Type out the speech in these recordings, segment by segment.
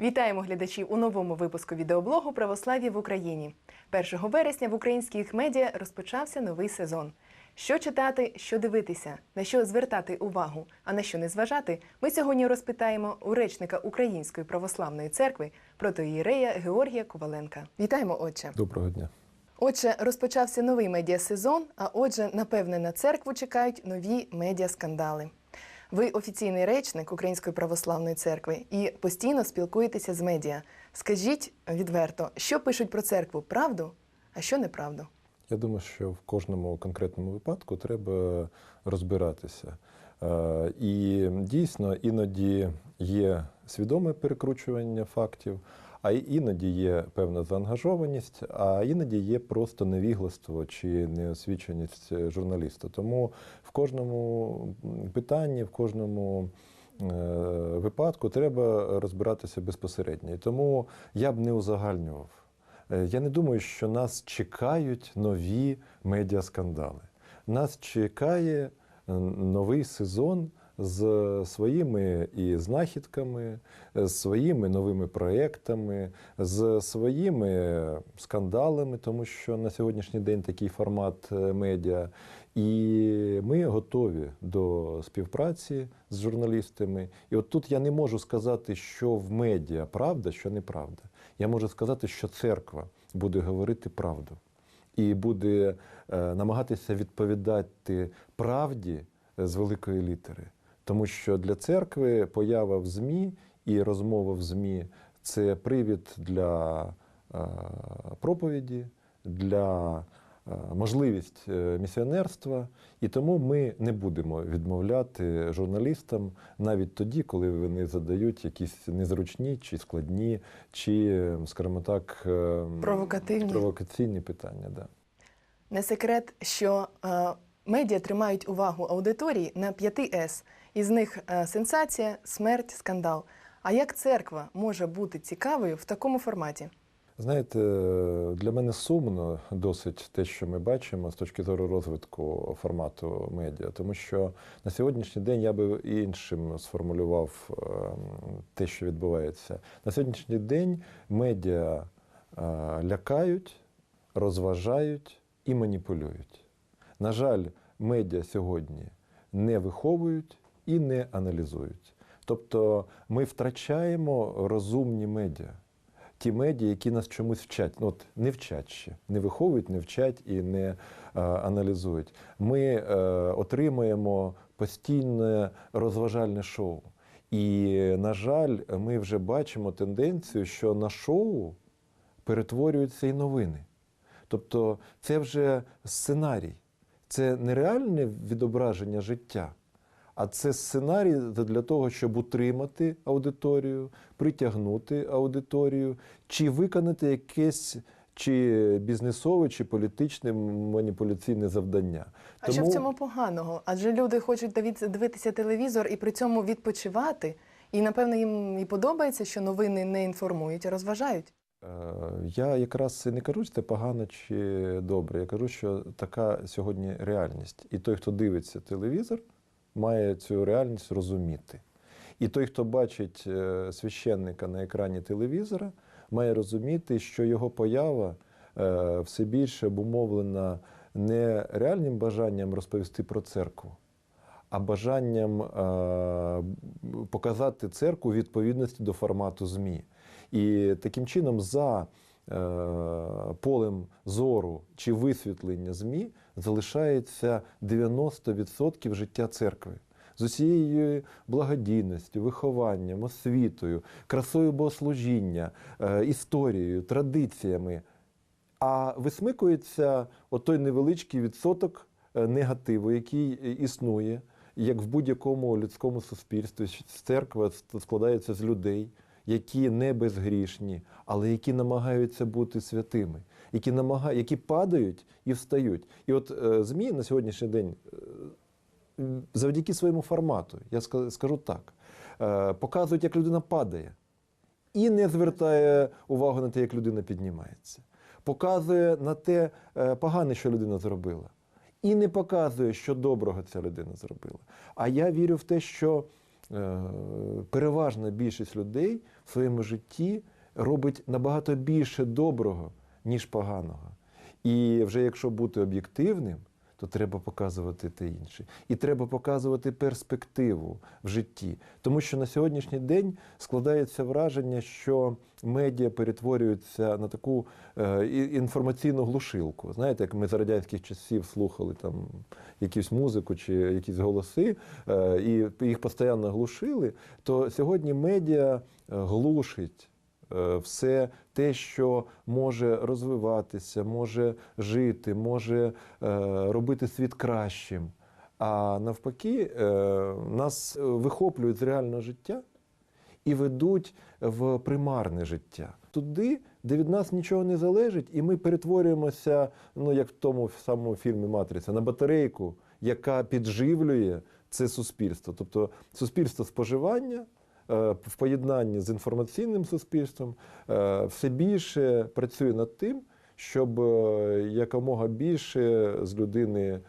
Вітаємо глядачів у новому випуску відеоблогу Православ'я в Україні. 1 вересня в українських медіа розпочався новий сезон. Що читати, що дивитися, на що звертати увагу, а на що не зважати, ми сьогодні розпитаємо у речника Української православної церкви протоїрея Георгія Коваленка. Вітаємо, отче. Доброго дня. Отже, розпочався новий медіасезон, а отже, напевне, на церкву чекають нові медіаскандали. Ви офіційний речник Української православної церкви і постійно спілкуєтеся з медіа. Скажіть відверто, що пишуть про церкву правду, а що неправду? Я думаю, що в кожному конкретному випадку треба розбиратися. Е, І дійсно іноді є свідоме перекручування фактів, а іноді є певна заангажованість, а іноді є просто невігластво чи неосвіченість журналіста. Тому в кожному питанні, в кожному е, випадку треба розбиратися безпосередньо. І тому я б не узагальнював. Е, Я не думаю, що нас чекають нові медіаскандали. Нас чекає е, новий сезон з своїми і знахідками, з своїми новими проектами, з своїми скандалами, тому що на сьогоднішній день такий формат е, медіа. І ми готові до співпраці з журналістами. І от тут я не можу сказати, що в медіа правда, що неправда. Я можу сказати, що церква буде говорити правду і буде е, намагатися відповідати правді з великої літери. Тому що для церкви поява в ЗМІ і розмова в ЗМІ це привід для е, проповіді, для е, можливість е, місіонерства, і тому ми не будемо відмовляти журналістам навіть тоді, коли вони задають якісь незручні чи складні, чи, скажімо так, Провокативні. провокаційні питання. Да. Не секрет, що е, медіа тримають увагу аудиторії на 5 С. Із них е, сенсація, смерть, скандал. А як церква може бути цікавою в такому форматі? Знаєте, для мене сумно досить те, що ми бачимо з точки зору розвитку формату медіа, тому що на сьогоднішній день я би іншим сформулював ем, те, що відбувається. На сьогоднішній день медіа е, лякають, розважають і маніпулюють. На жаль, медіа сьогодні не виховують і не аналізують. Тобто ми втрачаємо розумні медіа ті медіа, які нас чомусь вчать. Ну, от не вчать ще, не виховують, не вчать і не е, аналізують. Ми е, отримуємо постійне розважальне шоу. І, на жаль, ми вже бачимо тенденцію, що на шоу перетворюються і новини. Тобто це вже сценарій, це не реальне відображення життя, а це сценарій для того, щоб утримати аудиторію, притягнути аудиторію, чи виконати якесь чи бізнесове, чи політичне маніпуляційне завдання. А що в цьому поганого? Адже люди хочуть дивитися телевізор і при цьому відпочивати. І напевно їм і подобається, що новини не інформують, а розважають. Е, Я якраз не кажу, що це погано чи добре. Я кажу, що така сьогодні реальність. І той, хто дивиться телевізор, має цю реальність розуміти. І той, хто бачить е, священника на екрані телевізора, має розуміти, що його поява е, все більше обумовлена не реальним бажанням розповісти про церкву, а бажанням е, показати церкву відповідності до формату ЗМІ. І таким чином, за полем зору чи висвітлення ЗМІ залишається 90% життя церкви. З усією благодійністю, вихованням, освітою, красою богослужіння, е, історією, традиціями. А висмикується отой невеличкий відсоток е, негативу, який е, існує, як в будь-якому людському суспільстві. Церква складається з людей, які не безгрішні, але які намагаються бути святими, які намага... які падають і встають. І от е, ЗМІ на сьогоднішній день е, завдяки своєму формату, я скажу так, е, показують, як людина падає, і не звертає увагу на те, як людина піднімається. Показує на те погане, що людина зробила. І не показує, що доброго ця людина зробила. А я вірю в те, що переважна більшість людей своєму житті робить набагато більше доброго, ніж поганого. І вже якщо бути об'єктивним, то треба показувати те інше. І треба показувати перспективу в житті. Тому що на сьогоднішній день складається враження, що медіа перетворюються на таку е, інформаційну глушилку. Знаєте, як ми за радянських часів слухали там якусь музику чи якісь голоси, е, і їх постійно глушили, то сьогодні медіа е, глушить все те, що може розвиватися, може жити, може е, робити світ кращим. А навпаки, е, нас е, вихоплюють з реального життя і ведуть в примарне життя. Туди, де від нас нічого не залежить, і ми перетворюємося, ну як в тому самому фільмі Матриця, на батарейку, яка підживлює це суспільство. Тобто суспільство споживання е, в поєднанні з інформаційним суспільством е, все більше працює над тим, щоб е, якомога більше з людини е,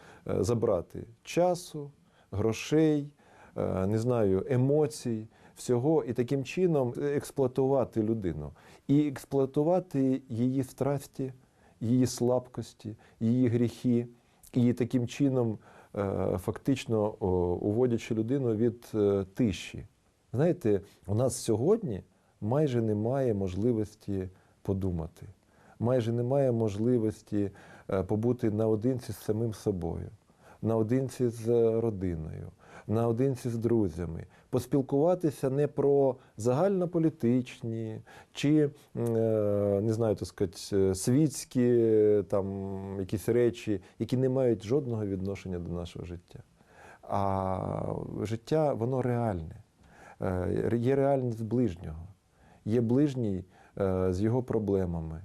забрати часу, грошей, е, не знаю, емоцій, всього, і таким чином експлуатувати людину. І експлуатувати її страсті, її слабкості, її гріхи, і таким чином е, фактично уводячи людину від е, тиші. Знаєте, у нас сьогодні майже немає можливості подумати, майже немає можливості е, побути наодинці з самим собою, наодинці з родиною, наодинці з друзями, поспілкуватися не про загальнополітичні чи е, не знаю, так сказати, світські е, там якісь речі, які не мають жодного відношення до нашого життя. А життя воно реальне. Е, Є реальність ближнього, є ближній е, з його проблемами,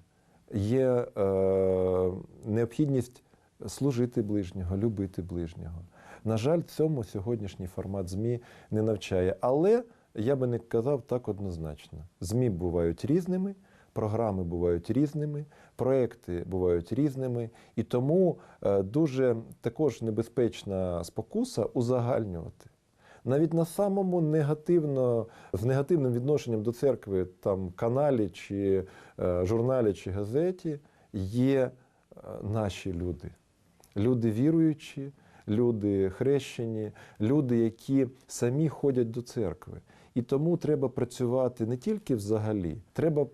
є е, необхідність служити ближнього, любити ближнього. На жаль, цьому сьогоднішній формат ЗМІ не навчає. Але я би не казав так однозначно. ЗМІ бувають різними, програми бувають різними, проекти бувають різними, і тому дуже також небезпечна спокуса узагальнювати. Навіть на самому негативно, з негативним відношенням до церкви там каналі чи е, журналі чи газеті є е, наші люди. Люди віруючі, люди хрещені, люди, які самі ходять до церкви. І тому треба працювати не тільки взагалі, треба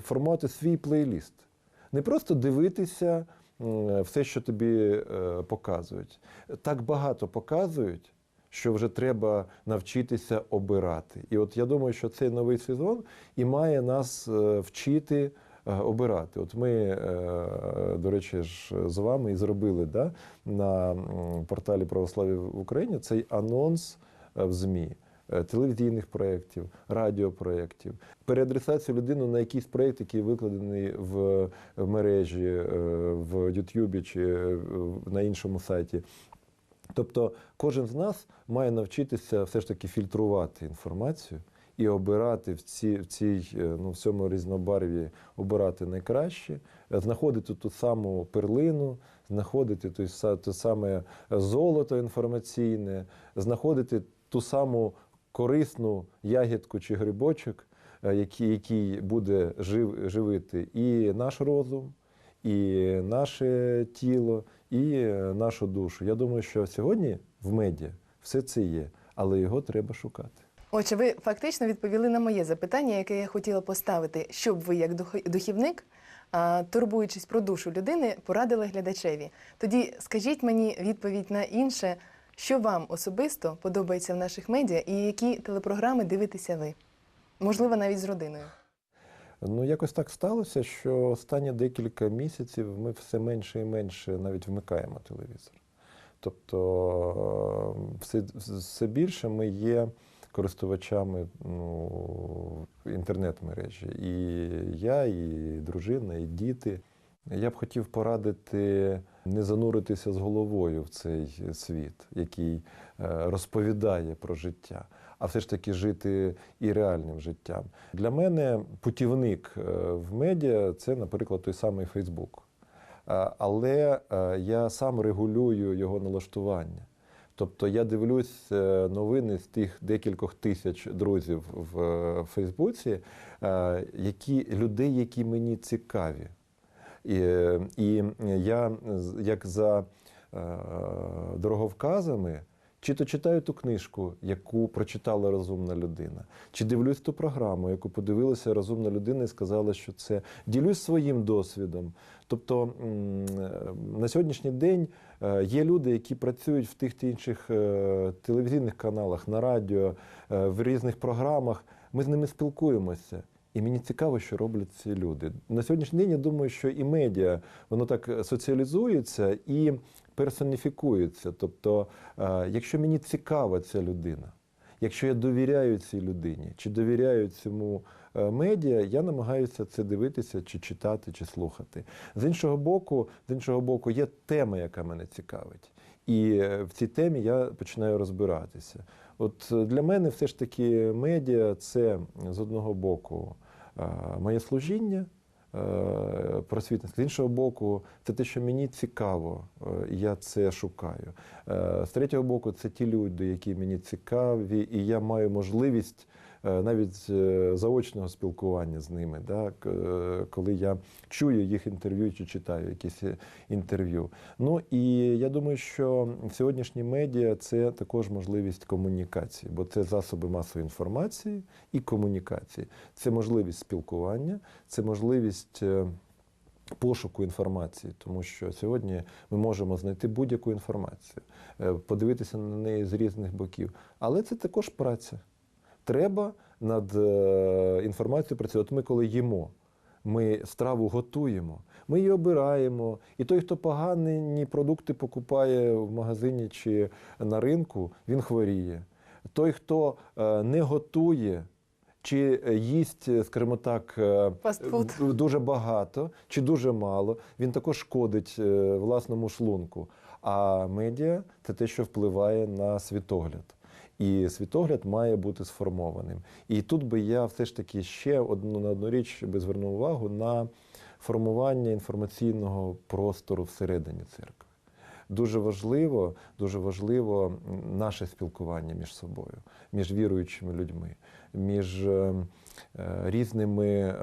формувати свій плейліст. Не просто дивитися все, що тобі е, показують. Так багато показують, що вже треба навчитися обирати. І от я думаю, що цей новий сезон і має нас е, вчити е, обирати. От ми, е, до речі, ж з вами і зробили да, на порталі Православ'я в Україні цей анонс в ЗМІ. Телевізійних проєктів, радіопроєктів, переадресацію людину на якийсь проєкт, який викладений в, мережі, в Ютубі чи на іншому сайті. Тобто кожен з нас має навчитися все ж таки фільтрувати інформацію і обирати в, ці, в цій е, ну, в цьому різнобарві обирати найкраще, знаходити ту саму перлину, знаходити те саме золото інформаційне, знаходити ту саму корисну ягідку чи грибочок, е, який, який буде жив, живити і наш розум, і наше тіло, і е, нашу душу. Я думаю, що сьогодні в медіа все це є, але його треба шукати. Отже, ви фактично відповіли на моє запитання, яке я хотіла поставити, щоб ви, як духівник, турбуючись про душу людини, порадили глядачеві. Тоді скажіть мені відповідь на інше, що вам особисто подобається в наших медіа і які телепрограми дивитеся ви? Можливо, навіть з родиною. Ну, якось так сталося, що останні декілька місяців ми все менше і менше навіть вмикаємо телевізор. Тобто е, все, все більше ми є користувачами ну, інтернет-мережі. І я, і дружина, і діти. Я б хотів порадити не зануритися з головою в цей світ, який е, розповідає про життя, а все ж таки жити і реальним життям. Для мене путівник е, в медіа це, наприклад, той самий Фейсбук. Е, Але е, я сам регулюю його налаштування. Тобто я дивлюсь новини з тих декількох тисяч друзів в Фейсбуці, які людей, які мені цікаві. І, і я як за дороговказами, чи то читаю ту книжку, яку прочитала розумна людина, чи дивлюсь ту програму, яку подивилася розумна людина і сказала, що це ділюсь своїм досвідом. Тобто на сьогоднішній день е, є люди, які працюють в тих чи інших е, телевізійних каналах, на радіо, е, в різних програмах. Ми з ними спілкуємося. І мені цікаво, що роблять ці люди. На сьогоднішній день я думаю, що і медіа воно так соціалізується і персоніфікується. Тобто, е, якщо мені цікава ця людина, якщо я довіряю цій людині, чи довіряю цьому е, медіа, я намагаюся це дивитися, чи читати, чи слухати. З іншого боку, з іншого боку, є тема, яка мене цікавить. І е, в цій темі я починаю розбиратися. От е, для мене все ж таки медіа це з одного боку моє служіння. е, З іншого боку, це те, що мені цікаво, я це шукаю. З третього боку, це ті люди, які мені цікаві, і я маю можливість навіть е, заочного спілкування з ними, да, е, коли я чую їх інтерв'ю чи читаю якісь е, інтерв'ю. Ну і я думаю, що сьогоднішні медіа це також можливість комунікації, бо це засоби масової інформації і комунікації. Це можливість спілкування, це можливість. е, Пошуку інформації, тому що сьогодні ми можемо знайти будь-яку інформацію, е, подивитися на неї з різних боків. Але це також праця. Треба над е, інформацією працювати. От ми коли їмо, ми страву готуємо, ми її обираємо. І той, хто погані продукти покупає в магазині чи на ринку, він хворіє. Той, хто е, не готує. Чи їсть, е, скажімо так, Фастфуд. дуже багато чи дуже мало, він також шкодить власному шлунку. А медіа це те, що впливає на світогляд. І світогляд має бути сформованим. І тут би я все ж таки ще одну на одну річ би звернув увагу на формування інформаційного простору всередині церкви. Дуже важливо, дуже важливо наше спілкування між собою, між віруючими людьми, між е, е, різними е,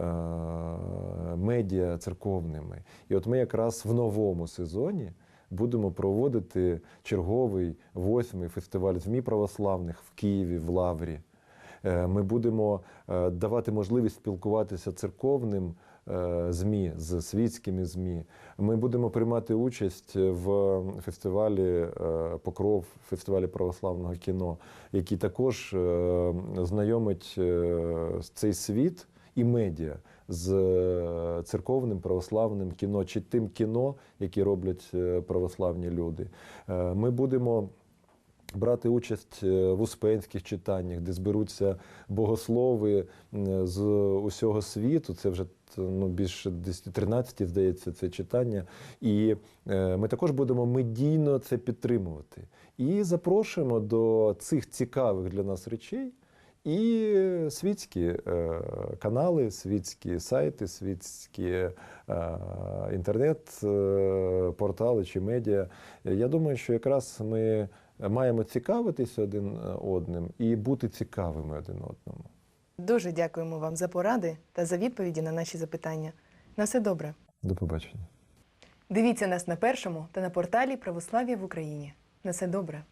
медіа церковними. І от ми якраз в новому сезоні будемо проводити черговий восьмий фестиваль ЗМІ православних в Києві, в Лаврі. Е, Ми будемо е, давати можливість спілкуватися церковним е, ЗМІ з світськими ЗМІ. Ми будемо приймати участь в фестивалі Покров, фестивалі православного кіно, який також знайомить цей світ і медіа з е, церковним православним кіно чи тим кіно, які роблять е, православні люди. Е, Ми будемо брати участь в успенських читаннях, де зберуться богослови з усього світу. Це вже ну, більше 10 13, здається, це читання. І ми також будемо медійно це підтримувати. І запрошуємо до цих цікавих для нас речей. І світські е, канали, світські сайти, світські е, інтернет-портали чи медіа. Я думаю, що якраз ми маємо цікавитися один одним і бути цікавими один одному. Дуже дякуємо вам за поради та за відповіді на наші запитання. На все добре. До побачення. Дивіться нас на першому та на порталі Православ'я в Україні. На все добре.